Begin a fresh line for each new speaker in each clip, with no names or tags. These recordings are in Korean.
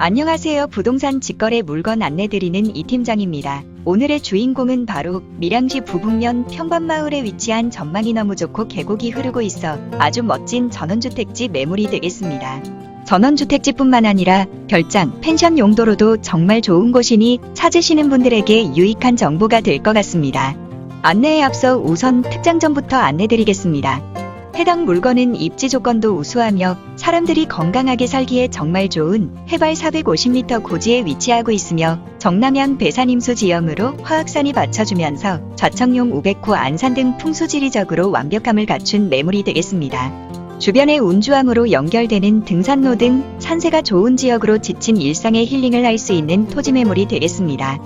안녕하세요. 부동산 직거래 물건 안내드리는 이 팀장입니다. 오늘의 주인공은 바로 밀양시 부북면 평반마을에 위치한 전망이 너무 좋고 계곡이 흐르고 있어 아주 멋진 전원주택지 매물이 되겠습니다. 전원주택지뿐만 아니라 별장, 펜션 용도로도 정말 좋은 곳이니 찾으시는 분들에게 유익한 정보가 될 것 같습니다. 안내에 앞서 우선 특장점부터 안내드리겠습니다. 해당 물건은 입지 조건도 우수하며 사람들이 건강하게 살기에 정말 좋은 해발 450m 고지에 위치하고 있으며 정남향 배산임수 지형으로 화학산이 받쳐주면서 좌청용 우백호 안산 등 풍수지리적으로 완벽함을 갖춘 매물이 되겠습니다. 주변의 운주암으로 연결되는 등산로 등 산세가 좋은 지역으로 지친 일상의 힐링을 할 수 있는 토지 매물이 되겠습니다.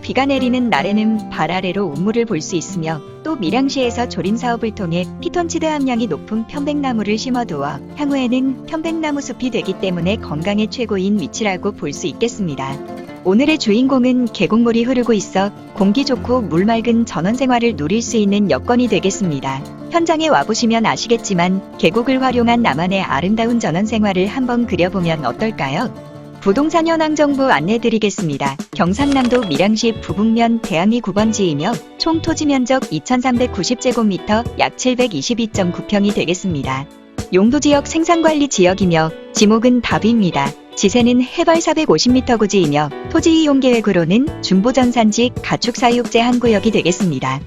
또 비가 내리는 날에는 발 아래로 운물을 볼 수 있으며 또 밀양시에서 조림 사업을 통해 피톤치드 함량이 높은 편백나무를 심어두어 향후에는 편백나무 숲이 되기 때문에 건강에 최고인 위치라고 볼 수 있겠습니다. 오늘의 주인공은 계곡물이 흐르고 있어 공기 좋고 물 맑은 전원 생활을 누릴 수 있는 여건이 되겠습니다. 현장에 와보시면 아시겠지만 계곡을 활용한 나만의 아름다운 전원 생활을 한번 그려보면 어떨까요? 부동산 현황 정보 안내드리겠습니다. 경상남도 밀양시 부북면 대암이 9번지이며 총 토지 면적 2390제곱미터 약 722.9평이 되겠습니다. 용도지역 생산관리 지역이며 지목은 답입니다. 지세는 해발 450m 고지이며 토지 이용 계획으로는 중부전산지 가축사육제 한 구역이 되겠습니다.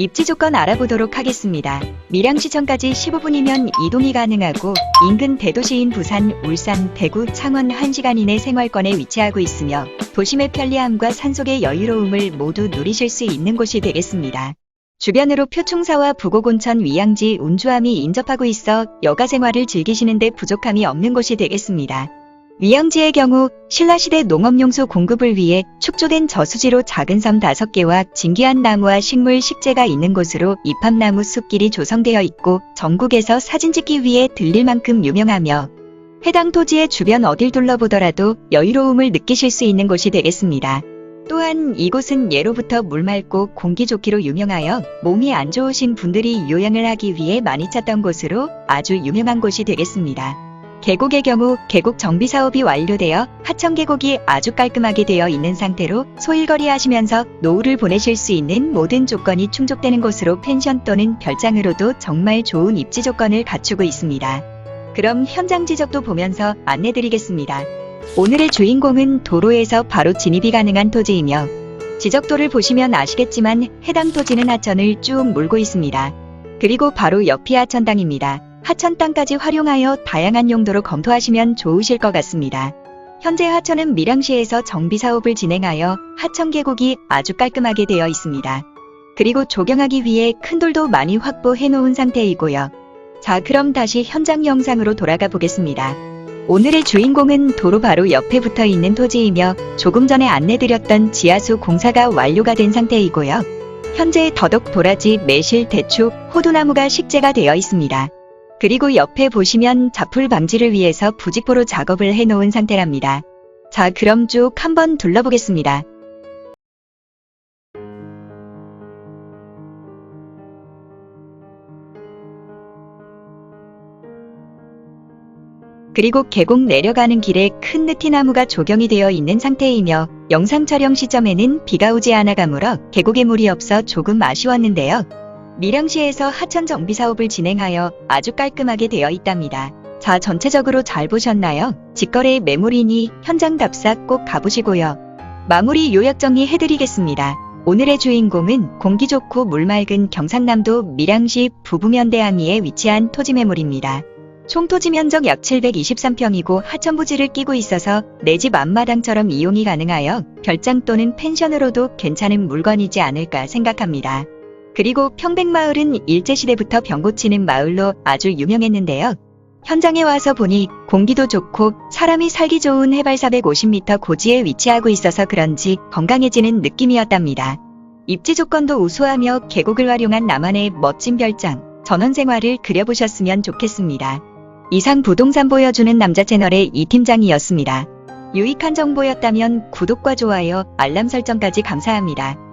입지 조건 알아보도록 하겠습니다. 밀양시청까지 15분이면 이동이 가능하고 인근 대도시인 부산, 울산, 대구, 창원 1시간 이내 생활권에 위치하고 있으며 도심의 편리함과 산속의 여유로움을 모두 누리실 수 있는 곳이 되겠습니다. 주변으로 표충사와 부곡온천 위양지 운주암이 인접하고 있어 여가 생활을 즐기시는데 부족함이 없는 곳이 되겠습니다. 위양지의 경우 신라시대 농업용수 공급을 위해 축조된 저수지로 작은 섬 5개와 진귀한 나무와 식물 식재가 있는 곳으로 이팝나무 숲길이 조성되어 있고 전국에서 사진 찍기 위해 들릴 만큼 유명하며 해당 토지의 주변 어딜 둘러보더라도 여유로움을 느끼실 수 있는 곳이 되겠습니다. 또한 이곳은 예로부터 물 맑고 공기 좋기로 유명하여 몸이 안 좋으신 분들이 요양을 하기 위해 많이 찾던 곳으로 아주 유명한 곳이 되겠습니다. 계곡의 경우 계곡 정비 사업이 완료되어 하천 계곡이 아주 깔끔하게 되어 있는 상태로 소일거리 하시면서 노후를 보내실 수 있는 모든 조건이 충족되는 곳으로 펜션 또는 별장으로도 정말 좋은 입지 조건을 갖추고 있습니다. 그럼 현장 지적도 보면서 안내드리겠습니다. 오늘의 주인공은 도로에서 바로 진입이 가능한 토지이며 지적도를 보시면 아시겠지만 해당 토지는 하천을 쭉 물고 있습니다. 그리고 바로 옆이 하천땅입니다. 하천 땅까지 활용하여 다양한 용도로 검토하시면 좋으실 것 같습니다. 현재 하천은 밀양시에서 정비 사업을 진행하여 하천 계곡이 아주 깔끔하게 되어 있습니다. 그리고 조경하기 위해 큰 돌도 많이 확보해 놓은 상태이고요. 자, 그럼 다시 현장 영상으로 돌아가 보겠습니다. 오늘의 주인공은 도로 바로 옆에 붙어 있는 토지이며 조금 전에 안내드렸던 지하수 공사가 완료가 된 상태이고요. 현재 더덕, 도라지, 매실, 대추, 호두나무가 식재가 되어 있습니다. 그리고 옆에 보시면 자풀 방지를 위해서 부직포로 작업을 해놓은 상태랍니다. 자, 그럼 쭉 한번 둘러보겠습니다. 그리고 계곡 내려가는 길에 큰 느티나무가 조경이 되어 있는 상태이며 영상 촬영 시점에는 비가 오지 않아 가물어 계곡에 물이 없어 조금 아쉬웠는데요. 밀양시에서 하천 정비 사업을 진행하여 아주 깔끔하게 되어 있답니다. 자, 전체적으로 잘 보셨나요? 직거래의 매물이니 현장 답사 꼭 가보시고요. 마무리 요약 정리 해드리겠습니다. 오늘의 주인공은 공기 좋고 물 맑은 경상남도 밀양시 부부면대항리에 위치한 토지 매물입니다. 총 토지 면적 약 723평이고 하천 부지를 끼고 있어서 내 집 앞마당처럼 이용이 가능하여 별장 또는 펜션으로도 괜찮은 물건이지 않을까 생각합니다. 그리고 평백마을은 일제시대부터 병고치는 마을로 아주 유명했는데요. 현장에 와서 보니 공기도 좋고 사람이 살기 좋은 해발 450m 고지에 위치하고 있어서 그런지 건강해지는 느낌이었답니다. 입지 조건도 우수하며 계곡을 활용한 나만의 멋진 별장, 전원 생활을 그려보셨으면 좋겠습니다. 이상 부동산 보여주는 남자 채널의 이 팀장이었습니다. 유익한 정보였다면 구독과 좋아요, 알람 설정까지 감사합니다.